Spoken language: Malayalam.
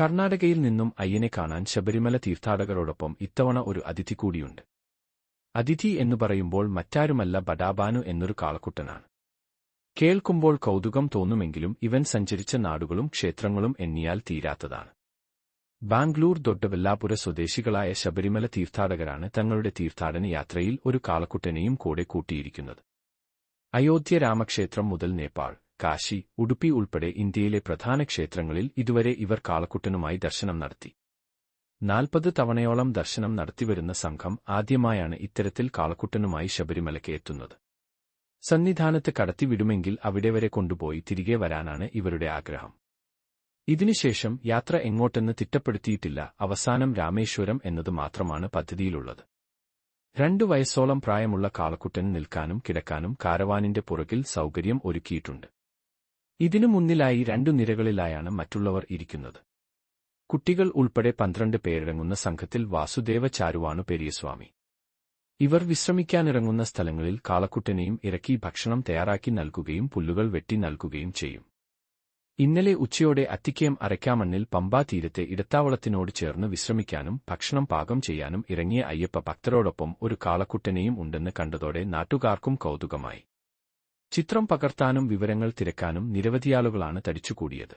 കർണാടകയിൽ നിന്നും അയ്യനെ കാണാൻ ശബരിമല തീർത്ഥാടകരോടൊപ്പം ഇത്തവണ ഒരു അതിഥി കൂടിയുണ്ട്. അതിഥി എന്നു പറയുമ്പോൾ മറ്റാരുമല്ല ബഡാബാനു എന്നൊരു കാളക്കുട്ടനാണ്. കേൾക്കുമ്പോൾ കൗതുകം തോന്നുമെങ്കിലും ഇവൻ സഞ്ചരിച്ച നാടുകളും ക്ഷേത്രങ്ങളും എണ്ണിയാൽ തീരാത്തതാണ്. ബാംഗ്ലൂർ ദൊഡ്ഡവെല്ലാപുര സ്വദേശികളായ ശബരിമല തീർത്ഥാടകരാണ് തങ്ങളുടെ തീർത്ഥാടന യാത്രയിൽ ഒരു കാളക്കുട്ടനെയും കൂടെ കൂട്ടിയിരിക്കുന്നത്. അയോധ്യ രാമക്ഷേത്രം മുതൽ നേപ്പാൾ. കാശി ഉടുപ്പി ഉൾപ്പെടെ ഇന്ത്യയിലെ പ്രധാന ക്ഷേത്രങ്ങളിൽ ഇതുവരെ ഇവർ കാളക്കുട്ടനുമായി ദർശനം നടത്തി. നാൽപ്പത് തവണയോളം ദർശനം നടത്തിവരുന്ന സംഘം ആദ്യമായാണ് ഇത്തരത്തിൽ കാളക്കുട്ടനുമായി ശബരിമലയ്ക്ക് എത്തുന്നത്. സന്നിധാനത്ത് കടത്തിവിടുമെങ്കിൽ അവിടെ വരെ കൊണ്ടുപോയി തിരികെ വരാനാണ് ഇവരുടെ ആഗ്രഹം. ഇതിനുശേഷം യാത്ര എങ്ങോട്ടെന്ന് തിട്ടപ്പെടുത്തിയിട്ടില്ല അവസാനം രാമേശ്വരം എന്നത് മാത്രമാണ് പദ്ധതിയിലുള്ളത്. രണ്ടു വയസ്സോളം പ്രായമുള്ള കാളക്കുട്ടൻ നിൽക്കാനും കിടക്കാനും കാരവാനിന്റെ പുറകിൽ സൗകര്യം ഒരുക്കിയിട്ടുണ്ട്. ഇതിനു മുന്നിലായി രണ്ടു നിരകളിലായാണ് മറ്റുള്ളവർ ഇരിക്കുന്നത്. കുട്ടികൾ ഉൾപ്പെടെ പന്ത്രണ്ട് പേരടങ്ങുന്ന സംഘത്തിൽ വാസുദേവ ചാരുവാണു പെരിയസ്വാമി. ഇവർ വിശ്രമിക്കാനിറങ്ങുന്ന സ്ഥലങ്ങളിൽ കാളക്കുട്ടനെയും ഇറക്കി ഭക്ഷണം തയ്യാറാക്കി നൽകുകയും പുല്ലുകൾ വെട്ടി നൽകുകയും ചെയ്യും. ഇന്നലെ ഉച്ചയോടെ അത്തിക്കയം അരയ്ക്കാമണ്ണിൽ പമ്പാ തീരത്തെ ഇടത്താവളത്തിനോട് ചേർന്ന് വിശ്രമിക്കാനും ഭക്ഷണം പാകം ചെയ്യാനും ഇറങ്ങിയ അയ്യപ്പ ഭക്തരോടൊപ്പം ഒരു കാളക്കുട്ടനെയും ഉണ്ടെന്ന് കണ്ടതോടെ നാട്ടുകാർക്കും കൗതുകമായി. ചിത്രം പകർത്താനും വിവരങ്ങൾ തിരക്കാനും നിരവധിയാളുകളാണ് തടിച്ചുകൂടിയത്